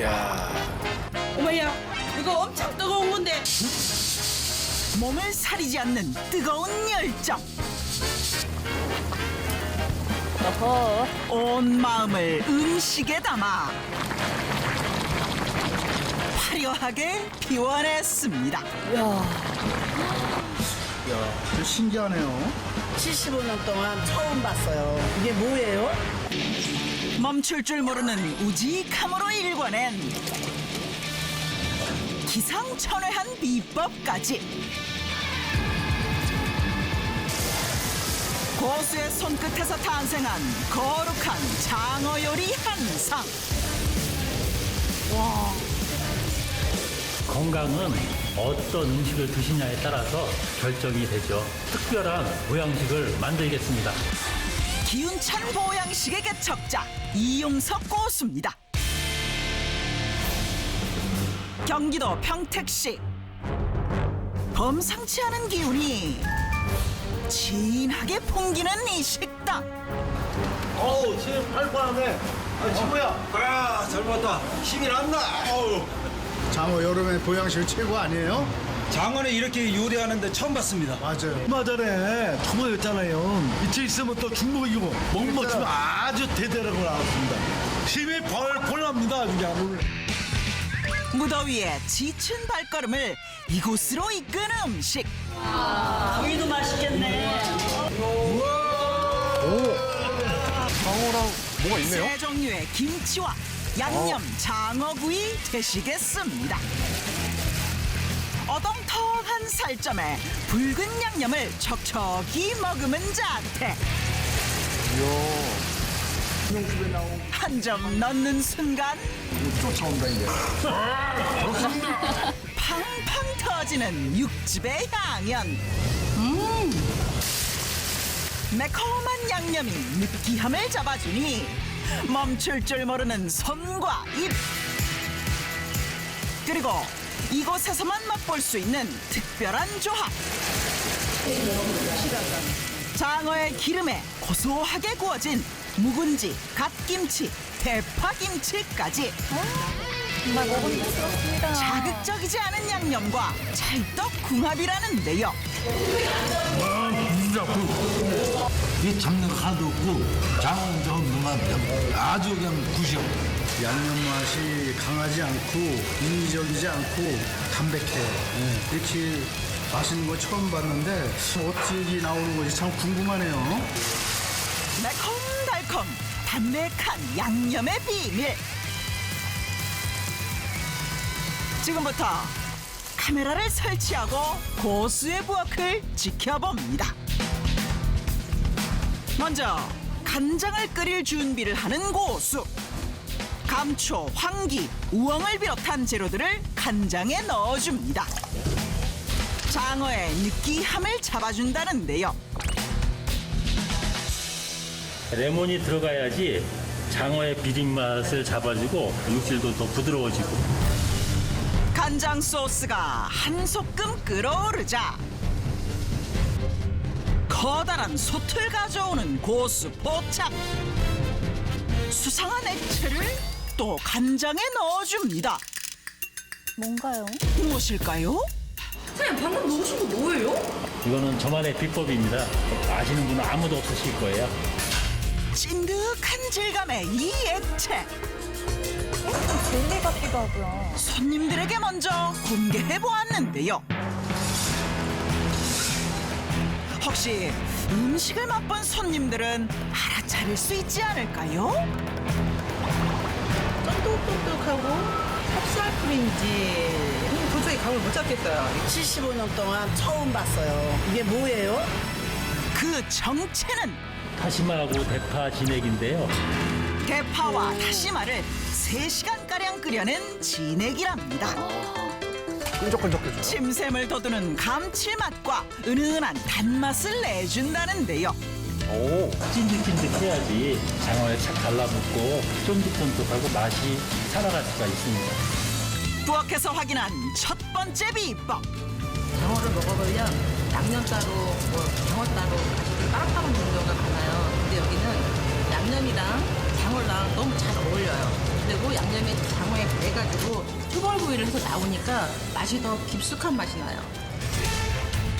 야. 어머야, 이거 엄청 뜨거운 건데. 몸을 사리지 않는 뜨거운 열정. 온 마음을 음식에 담아 화려하게 비워냈습니다. 좀 신기하네요. 75년 동안 처음 봤어요. 이게 뭐예요? 멈출 줄 모르는 우직함으로 일궈낸 기상천외한 비법까지 고수의 손끝에서 탄생한 거룩한 장어 요리 한상 건강은 어떤 음식을 드시냐에 따라서 결정이 되죠. 특별한 보양식을 만들겠습니다. 기운찬 보양식의 개척자 이용석 고수입니다. 경기도 평택시 범상치 않은 기운이 진하게 풍기는 이 식당 어우, 지금 팔팔하네. 아, 친구야. 아, 잘 봤다. 힘이 났나? 어우. 장어 여름에 보양식 최고 아니에요? 장어는 이렇게 요리하는데 처음 봤습니다. 맞아요. 얼마 전에 투모였잖아요. 이틀 있으면 또 중복이고 먹먹으면 아주 대대라고 나왔습니다. 힘이 벌벌 납니다. 그냥 오늘. 무더위에 지친 발걸음을 이곳으로 이끈 음식 고기도 맛있겠네. 세 종류의 김치와 양념 장어구이 되시겠습니다. 어동통한 살점에 붉은 양념을 척척이 머금은 자태. 한점 넣는 순간 쫓아온다, 이제. 팡팡 터지는 육즙의 향연. 매콤한 양념이 느끼함을 잡아주니 멈출 줄 모르는 손과 입. 그리고 이곳에서만 맛볼 수 있는 특별한 조합. 장어의 기름에 고소하게 구워진 묵은지, 갓김치, 대파김치까지. 자극적이지 않은 양념과 찰떡궁합이라는데요. 이 잡는 거 하나도 없고 장은 좀 뭔가 아주 그냥 구시요. 양념 맛이 강하지 않고 인위적이지 않고 담백해. 이렇게 맛있는 거 처음 봤는데 어떻게 나오는 건지 참 궁금하네요. 매콤달콤 담백한 양념의 비밀. 지금부터 카메라를 설치하고 고수의 부엌을 지켜봅니다. 먼저 간장을 끓일 준비를 하는 고수. 감초, 황기, 우엉을 비롯한 재료들을 간장에 넣어줍니다. 장어의 느끼함을 잡아준다는데요. 레몬이 들어가야지 장어의 비린 맛을 잡아주고 육질도 더 부드러워지고 간장 소스가 한 소끔 끓어오르자 커다란 솥을 가져오는 고수 포착 수상한 액체를 또 간장에 넣어줍니다 뭔가요? 무엇일까요? 이거는 저만의 비법입니다. 아시는 분은 아무도 없으실 거예요. 찐득한 질감의 이 액체 젤리 같기도 하고요. 손님들에게 먼저 공개해 보았는데요. 혹시 음식을 맛본 손님들은 알아차릴 수 있지 않을까요? 쫀득쫀득하고 찹쌀풀인지 음, 도저히 감을 못 잡겠어요. 75년 동안 처음 봤어요. 이게 뭐예요? 그 정체는 다시마하고 대파 진액인데요. 대파와 다시마를 3시간가량 끓여낸 진액이랍니다. 끈적끈적해져요. 침샘을 돋우는 감칠맛과 은은한 단맛을 내준다는데요. 찐득찐득해야지 장어에 착 달라붙고 쫀득쫀득하고 맛이 살아갈 수가 있습니다. 부엌에서 확인한 첫 번째 비법. 장어를 먹어보면 양념 따로, 뭐 장어 따로 가지고 따로따로 먹는 경우가 많아요. 근데 여기는 양념이랑 장어랑 너무 잘 어울려요. 그리고 양념에 장어의 배가 소금구이를 해서 나오니까 맛이 더 깊숙한 맛이 나요.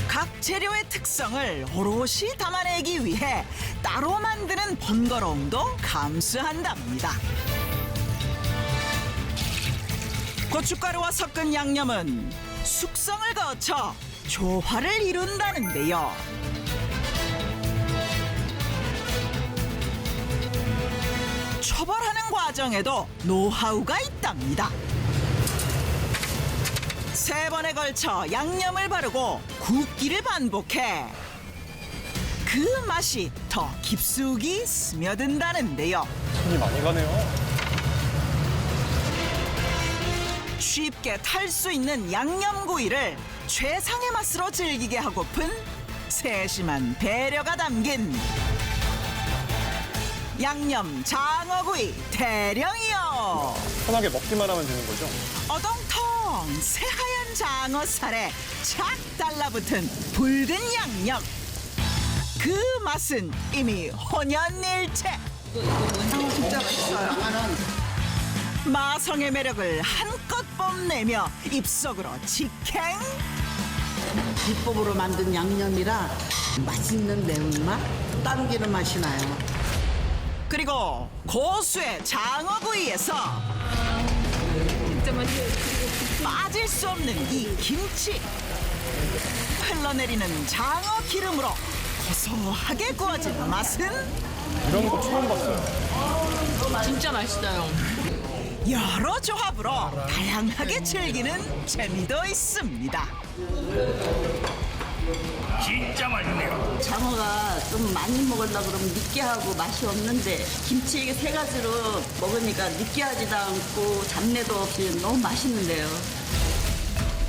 각 재료의 특성을 오롯이 담아 내기 위해 따로 만드는 번거로움도 감수한답니다. 고춧가루와 섞은 양념은 숙성을 거쳐 조화를 이룬다는데요. 초벌하는 과정에도 노하우가 있답니다. 세 번에 걸쳐 양념을 바르고 굽기를 반복해 그 맛이 더 깊숙이 스며든다는데요. 손이 많이 가네요. 쉽게 탈 수 있는 양념구이를 최상의 맛으로 즐기게 하고픈 세심한 배려가 담긴 양념 장어구이 대령이요. 편하게 먹기만 하면 되는 거죠? 어동통 새하얀 장어 살에 착 달라붙은 붉은 양념. 그 맛은 이미 혼연일체. 진짜 맛있어요. 마성의 매력을 한껏 뽐내며 입속으로 직행. 비법으로 만든 양념이라 맛있는 매운맛, 당기는 맛이 나요. 그리고 고수의 장어구이에서 빠질 수 없는 이 김치 흘러내리는 장어 기름으로 고소하게 구워진 맛은 이런 거 처음 봤어요. 진짜 맛있어요. 여러 조합으로 다양하게 즐기는 재미도 있습니다. 장어가 좀 많이 먹으려고 그러면 느끼하고 맛이 없는데 김치 이게 세 가지로 먹으니까 느끼하지도 않고 잡내도 없이 너무 맛있는데요.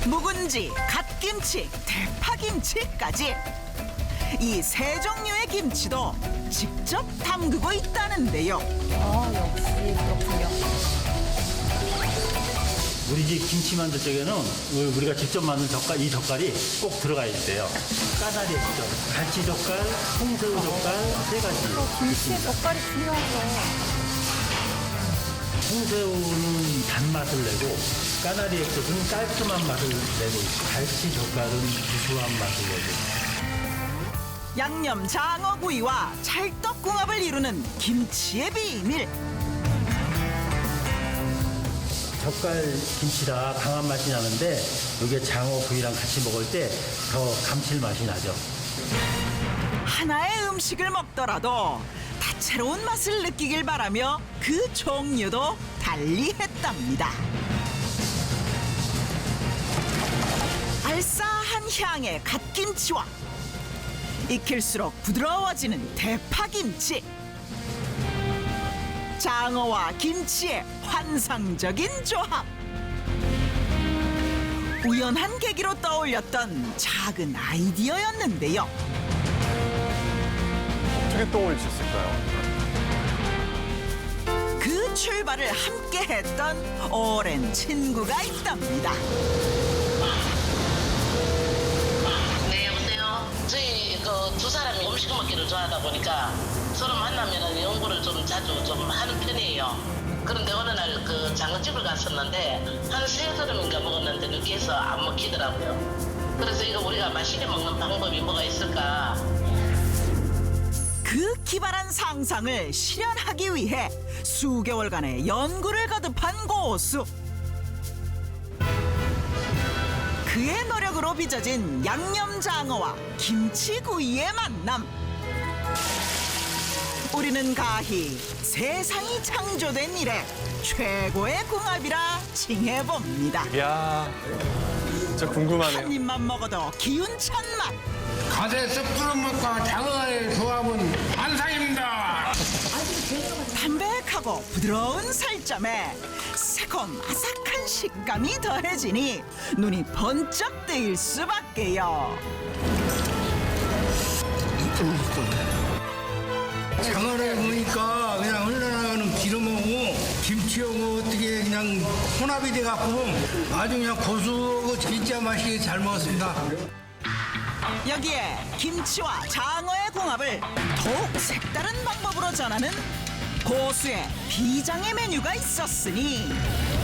묵은지, 갓김치, 대파김치까지 이 세 종류의 김치도 직접 담그고 있다는데요. 아, 역시 그렇군요. 우리 집 김치 만들 적에는 우리가 직접 만든 젓갈, 이 젓갈이 꼭 들어가야 돼요. 까다리 젓갈, 갈치 젓갈, 홍새우 젓갈 세 가지. 김치의 젓갈이 중요하죠. 홍새우는 단맛을 내고 까나리 액젓은 깔끔한 맛을 내고 있고 갈치 젓갈은 구수한 맛을 내고 양념 장어구이와 찰떡궁합을 이루는 김치의 비밀. 젓갈 김치라 강한 맛이 나는데 이게 장어 구이랑 같이 먹을 때 더 감칠맛이 나죠. 하나의 음식을 먹더라도 다채로운 맛을 느끼길 바라며 그 종류도 달리했답니다. 알싸한 향의 갓김치와 익힐수록 부드러워지는 대파김치. 장어와 김치의 환상적인 조합. 우연한 계기로 떠올렸던 작은 아이디어였는데요. 어떻게 떠올릴 수 있을까요? 그 출발을 함께 했던 오랜 친구가 있답니다. 음식 먹기를 좋아하다 보니까 서로 만나면 연구를 좀 자주 좀 하는 편이에요. 그런데 어느 날 그 장어집을 갔었는데 한 세 그릇인가 먹었는데 느끼해서 안 먹히더라고요. 그래서 이거 우리가 맛있게 먹는 방법이 뭐가 있을까? 그 기발한 상상을 실현하기 위해 수개월간의 연구를 거듭한 고수. 그의 노력으로 빚어진 양념장어와 김치구이의 만남. 우리는 가히 세상이 창조된 이래 최고의 궁합이라 칭해봅니다. 이야, 진짜 궁금하네요. 한 입만 먹어도 기운찬 맛. 가세 쑥푸른 맛과 장어의 조합은 환상입니다. 담백하고 부드러운 살점에 새콤 아삭한 식감이 더해지니 눈이 번쩍 뜨일 수밖에요. 장어를 보니까 그냥 흘러나가는 기름하고 김치하고 어떻게 그냥 혼합이 돼갖고 아주 그냥 고수하고 진짜 맛있게 잘 먹었습니다. 여기에 김치와 장어의 궁합을 더욱 색다른 방법으로 전하는 고수의 비장의 메뉴가 있었으니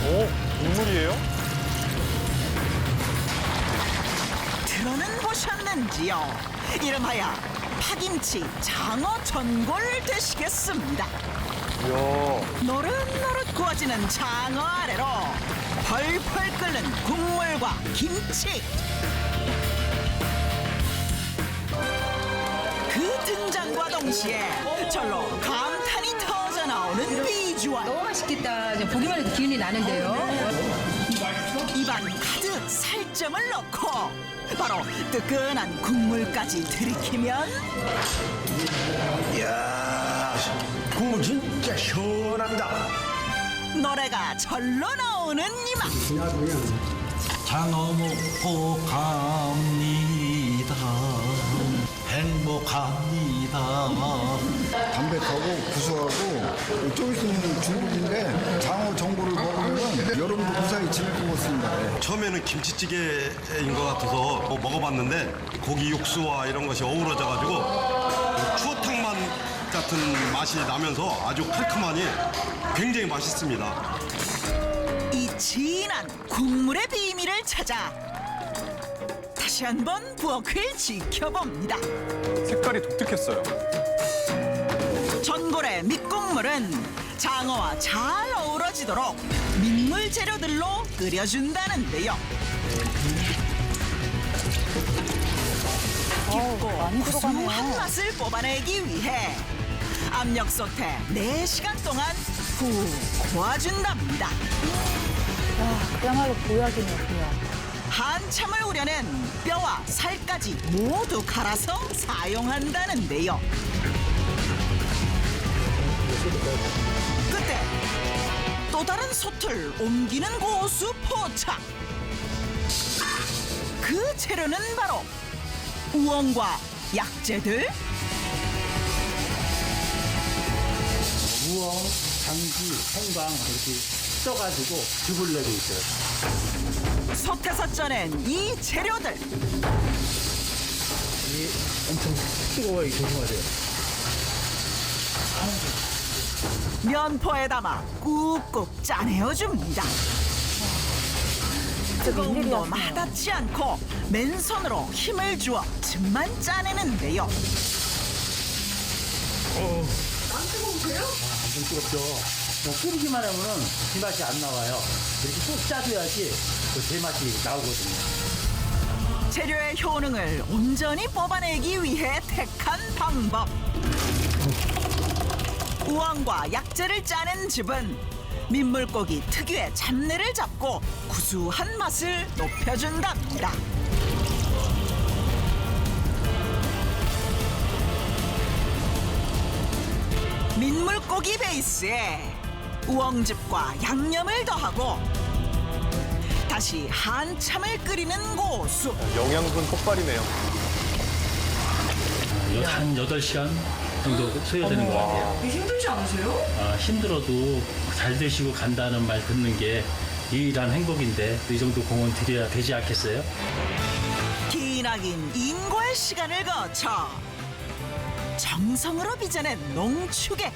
오, 국물이에요? 들어는 보셨는지요? 이름하여 파김치 장어 전골 되시겠습니다. 이야, 노릇노릇 구워지는 장어 아래로 펄펄 끓는 국물과 김치 그 등장과 동시에 절로 감탄이 나오는 비주얼 너무 맛있겠다. 이제 보기만 해도 기운이 나는데요. 입안 가득 살점을 넣고 바로 뜨끈한 국물까지 들이키면 국물 진짜 시원합니다. 노래가 절로 나오는 이맛 장어 먹고 갑니다. 행복합니다. 담백하고 구수하고 좀 있으면 중국인데 장어 전골을 먹으면 여러분도 무사히 지낼 것 같습니다. 처음에는 김치찌개인 것 같아서 뭐 먹어봤는데 고기 육수와 이런 것이 어우러져가지고 추어탕 맛 같은 맛이 나면서 아주 칼칼하니 굉장히 맛있습니다. 이 진한 국물의 비밀을 찾아 다시 한번 부엌을 지켜봅니다. 색깔이 독특했어요. 전골의 밑국물은 장어와 잘 어우러지도록 민물 재료들로 끓여준다는데요. 깊고 많이 구수한 들어가네요. 맛을 뽑아내기 위해 압력솥에 4시간 동안 푹 구워준답니다. 와, 그야말로 보약이네요, 보약. 한참을 우려낸 뼈와 살까지 모두 갈아서 사용한다는데요. 그때 또 다른 솥을 옮기는 고수 포착. 그 재료는 바로 우엉과 약재들, 우엉, 당귀, 생강 이렇게 써가지고 즙을 내고 있어요. 솥에서 쪄낸 이 재료들. 이 엄청 뜨거워요. 조심하세요. 면포에 담아 꾹꾹 짜내어 줍니다. 뜨거움도 마다치 않고 맨손으로 힘을 주어 즙만 짜내는데요. 엄청 뜨겁죠. 뭐 끓이기만 하면은 그 맛이 안 나와요. 이렇게 꼭 짜줘야지 그 제맛이 나오거든요. 재료의 효능을 온전히 뽑아내기 위해 택한 방법. 우엉과 약재를 짜낸 즙은 민물고기 특유의 잡내를 잡고 구수한 맛을 높여준답니다. 민물고기 베이스에 우엉즙과 양념을 더하고 다시 한참을 끓이는 고수. 영양분 폭발이네요. 한 8시간 정도 소요되는 것 같아요. 힘들지 않으세요? 아, 힘들어도 잘 되시고 간다는 말 듣는 게 유일한 행복인데 이 정도 공헌 드려야 되지 않겠어요? 기나긴 인고의 시간을 거쳐 정성으로 빚어낸 농축액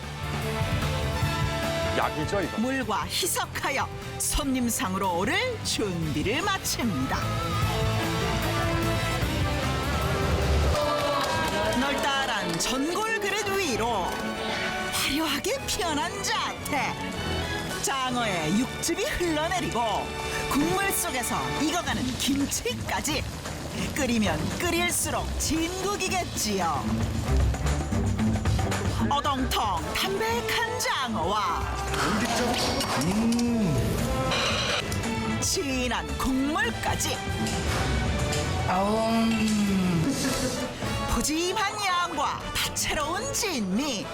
약이죠, 이거. 물과 희석하여 손님상으로 오를 준비를 마칩니다. 널따란 전골 그릇 위로 화려하게 피어난 자태 장어의 육즙이 흘러내리고 국물 속에서 익어가는 김치까지 끓이면 끓일수록 진국이겠지요. 어동통 담백한 장어와 진한 국물까지. 푸짐한 양과 다채로운 진미.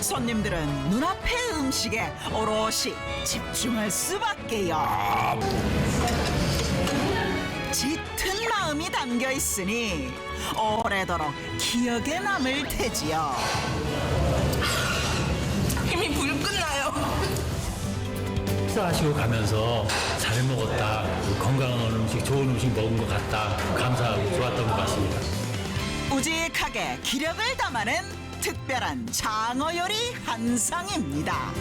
손님들은 눈앞의 음식에 오롯이 집중할 수밖에요. 짙은 마음이 담겨 있으니 오래도록 기억에 남을 테지요 식사하시고 가면서 잘 먹었다, 건강한 음식, 좋은 음식 먹은 것 같다, 감사하고 좋았던 것 같습니다. 우직하게 기력을 담아낸 특별한 장어 요리 한 상입니다.